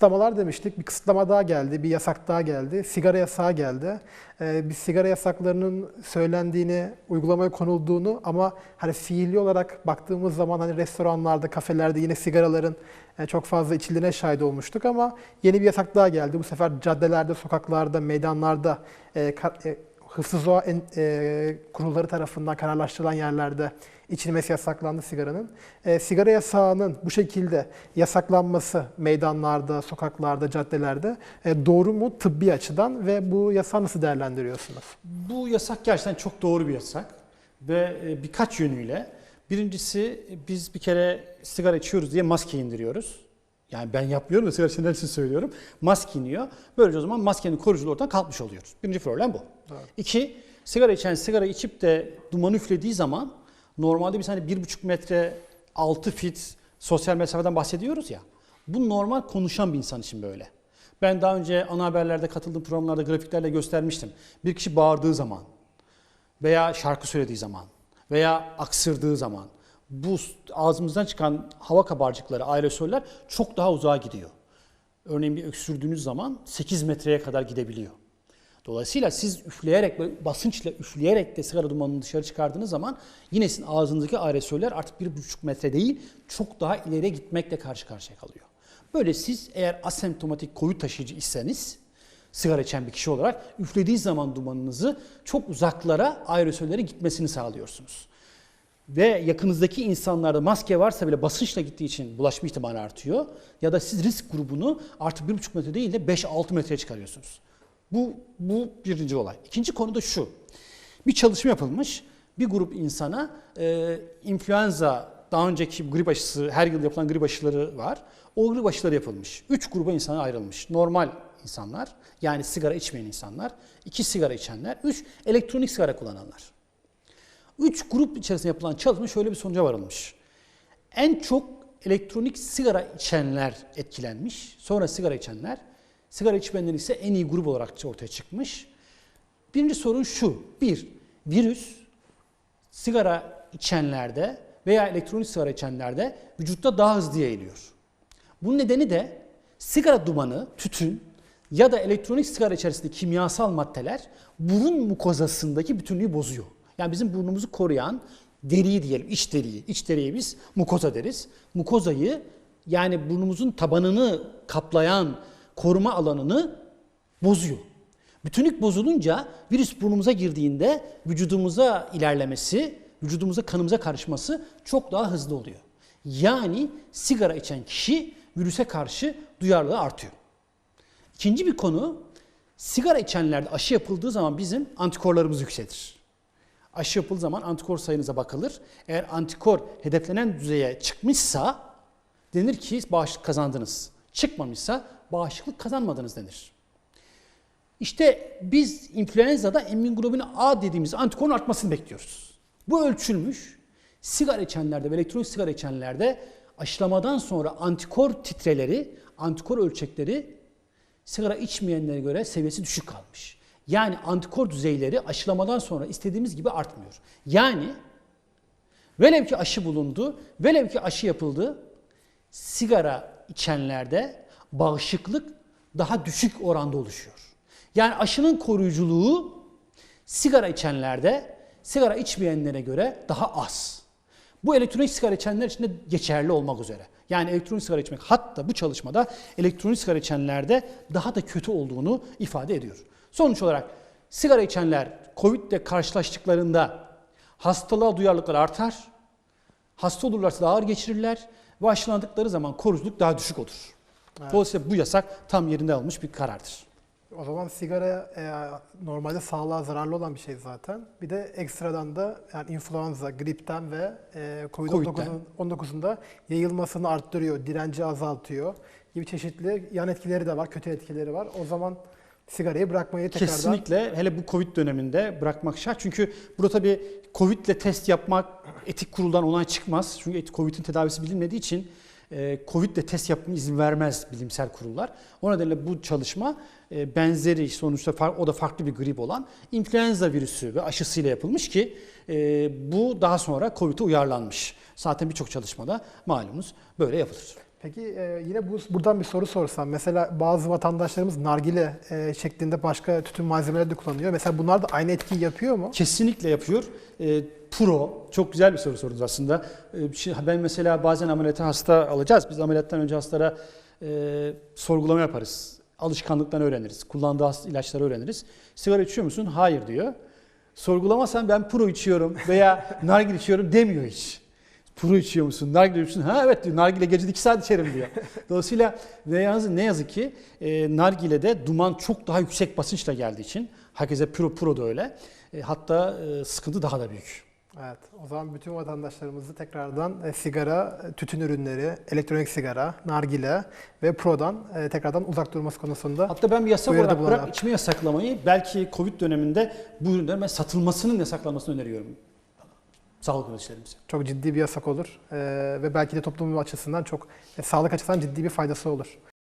kısıtlamalar demiştik. Bir kısıtlama daha geldi, bir yasak daha geldi. Sigara yasağı geldi. Ee, biz sigara yasaklarının söylendiğini, uygulamaya konulduğunu ama hani fiili olarak baktığımız zaman hani restoranlarda, kafelerde yine sigaraların e, çok fazla içildiğine şahit olmuştuk ama yeni bir yasak daha geldi. Bu sefer caddelerde, sokaklarda, meydanlarda e, ka- hıfzı doğa en, e, kurulları tarafından kararlaştırılan yerlerde içilmesi yasaklandı sigaranın. E, sigara yasağının bu şekilde yasaklanması meydanlarda, sokaklarda, caddelerde e, doğru mu tıbbi açıdan ve bu yasağı nasıl değerlendiriyorsunuz? Bu yasak gerçekten çok doğru bir yasak ve e, birkaç yönüyle. Birincisi biz bir kere sigara içiyoruz diye maske indiriyoruz. Yani ben yapmıyorum da sigara içenler için söylüyorum. Maske iniyor. Böylece o zaman maskenin koruyuculuğu ortadan kalkmış oluyoruz. Birinci problem bu. İki, sigara içen sigara içip de duman üflediği zaman normalde biz hani bir buçuk metre altı fit sosyal mesafeden bahsediyoruz ya. Bu normal konuşan bir insan için böyle. Ben daha önce ana haberlerde katıldığım programlarda grafiklerle göstermiştim. Bir kişi bağırdığı zaman veya şarkı söylediği zaman veya aksırdığı zaman bu ağzımızdan çıkan hava kabarcıkları, aerosoller çok daha uzağa gidiyor. Örneğin bir öksürdüğünüz zaman 8 metreye kadar gidebiliyor. Dolayısıyla siz üfleyerek, basınçla üfleyerek de sigara dumanını dışarı çıkardığınız zaman yine sizin ağzınızdaki aerosoller artık 1,5 metre değil, çok daha ileriye gitmekle karşı karşıya kalıyor. Böyle siz eğer asemptomatik COVID taşıyıcı iseniz, sigara içen bir kişi olarak üflediği zaman dumanınızı çok uzaklara aerosollerin gitmesini sağlıyorsunuz. Ve yakınızdaki insanlarda maske varsa bile basınçla gittiği için bulaşma ihtimali artıyor. Ya da siz risk grubunu artık 1,5 metre değil de 5-6 metreye çıkarıyorsunuz. Bu, bu birinci olay. İkinci konu da şu. Bir çalışma yapılmış. Bir grup insana e, influenza, daha önceki grip aşısı, her yıl yapılan grip aşıları var. O grip aşıları yapılmış. Üç gruba insana ayrılmış. Normal insanlar, yani sigara içmeyen insanlar, iki sigara içenler, üç elektronik sigara kullananlar. Üç grup içerisinde yapılan çalışma şöyle bir sonuca varılmış. En çok elektronik sigara içenler etkilenmiş. Sonra sigara içenler. Sigara içmeyenler ise en iyi grup olarak ortaya çıkmış. Birinci sorun şu. Bir, virüs sigara içenlerde veya elektronik sigara içenlerde vücutta daha hızlı yayılıyor. Bunun nedeni de sigara dumanı, tütün ya da elektronik sigara içerisindeki kimyasal maddeler burun mukozasındaki bütünlüğü bozuyor. Yani bizim burnumuzu koruyan deriyi diyelim, iç deriyi. İç deriye biz mukoza deriz. Mukozayı yani burnumuzun tabanını kaplayan koruma alanını bozuyor. Bütünlük bozulunca virüs burnumuza girdiğinde vücudumuza ilerlemesi, vücudumuza kanımıza karışması çok daha hızlı oluyor. Yani sigara içen kişi virüse karşı duyarlılığı artıyor. İkinci bir konu sigara içenlerde aşı yapıldığı zaman bizim antikorlarımız yükselir. Aşı yapıldığı zaman antikor sayınıza bakılır. Eğer antikor hedeflenen düzeye çıkmışsa denir ki bağışıklık kazandınız. Çıkmamışsa bağışıklık kazanmadınız denir. İşte biz influenza'da emminoglobulin A dediğimiz antikorun artmasını bekliyoruz. Bu ölçülmüş. Sigara içenlerde ve elektronik sigara içenlerde aşılamadan sonra antikor titreleri, antikor ölçekleri sigara içmeyenlere göre seviyesi düşük kalmış. Yani antikor düzeyleri aşılamadan sonra istediğimiz gibi artmıyor. Yani velev ki aşı bulundu, velev ki aşı yapıldı, sigara içenlerde bağışıklık daha düşük oranda oluşuyor. Yani aşının koruyuculuğu sigara içenlerde sigara içmeyenlere göre daha az. Bu elektronik sigara içenler için de geçerli olmak üzere. Yani elektronik sigara içmek hatta bu çalışmada elektronik sigara içenlerde daha da kötü olduğunu ifade ediyor. Sonuç olarak sigara içenler Covid ile karşılaştıklarında hastalığa duyarlılıkları artar. Hasta olurlarsa daha ağır geçirirler ve aşılandıkları zaman koruyuculuk daha düşük olur. Dolayısıyla bu yasak tam yerinde almış bir karardır. O zaman sigara e, normalde sağlığa zararlı olan bir şey zaten. Bir de ekstradan da yani influenza, gripten ve e, COVID-19'un 19'un da yayılmasını arttırıyor, direnci azaltıyor gibi çeşitli yan etkileri de var, kötü etkileri var. O zaman sigarayı bırakmayı tekrardan... Kesinlikle hele bu Covid döneminde bırakmak şart. Çünkü burada tabii Covid ile test yapmak etik kuruldan onay çıkmaz. Çünkü Covid'in tedavisi bilinmediği için e, Covid ile test yapmaya izin vermez bilimsel kurullar. O nedenle bu çalışma e, benzeri sonuçta o da farklı bir grip olan influenza virüsü ve aşısıyla yapılmış ki e, bu daha sonra Covid'e uyarlanmış. Zaten birçok çalışmada malumunuz böyle yapılır. Peki e, yine bu buradan bir soru sorsam. Mesela bazı vatandaşlarımız nargile e, şeklinde başka tütün malzemeleri de kullanıyor. Mesela bunlar da aynı etkiyi yapıyor mu? Kesinlikle yapıyor. E, pro, çok güzel bir soru sordunuz aslında. E, ben mesela bazen ameliyata hasta alacağız. Biz ameliyattan önce hastalara e, sorgulama yaparız. Alışkanlıktan öğreniriz. Kullandığı ilaçları öğreniriz. Sigara içiyor musun? Hayır diyor. Sorgulamasan ben pro içiyorum veya nargile içiyorum demiyor hiç. Pro içiyor musun? Nargile içiyor musun? Ha evet diyor. Nargile gecede 2 saat içerim diyor. Dolayısıyla ne yazık, ne yazık ki e, nargilede duman çok daha yüksek basınçla geldiği için herkese pro pro da öyle. E, hatta e, sıkıntı daha da büyük. Evet. O zaman bütün vatandaşlarımızı tekrardan e, sigara, e, tütün ürünleri, elektronik sigara, nargile ve prodan e, tekrardan uzak durması konusunda Hatta ben bir yasak olarak bırak içme yasaklamayı belki Covid döneminde bu ürünlerin satılmasının yasaklanmasını öneriyorum. Sağlık yöneticilerimize. çok ciddi bir yasak olur. E, ve belki de toplum açısından çok, e, sağlık açısından ciddi bir faydası olur.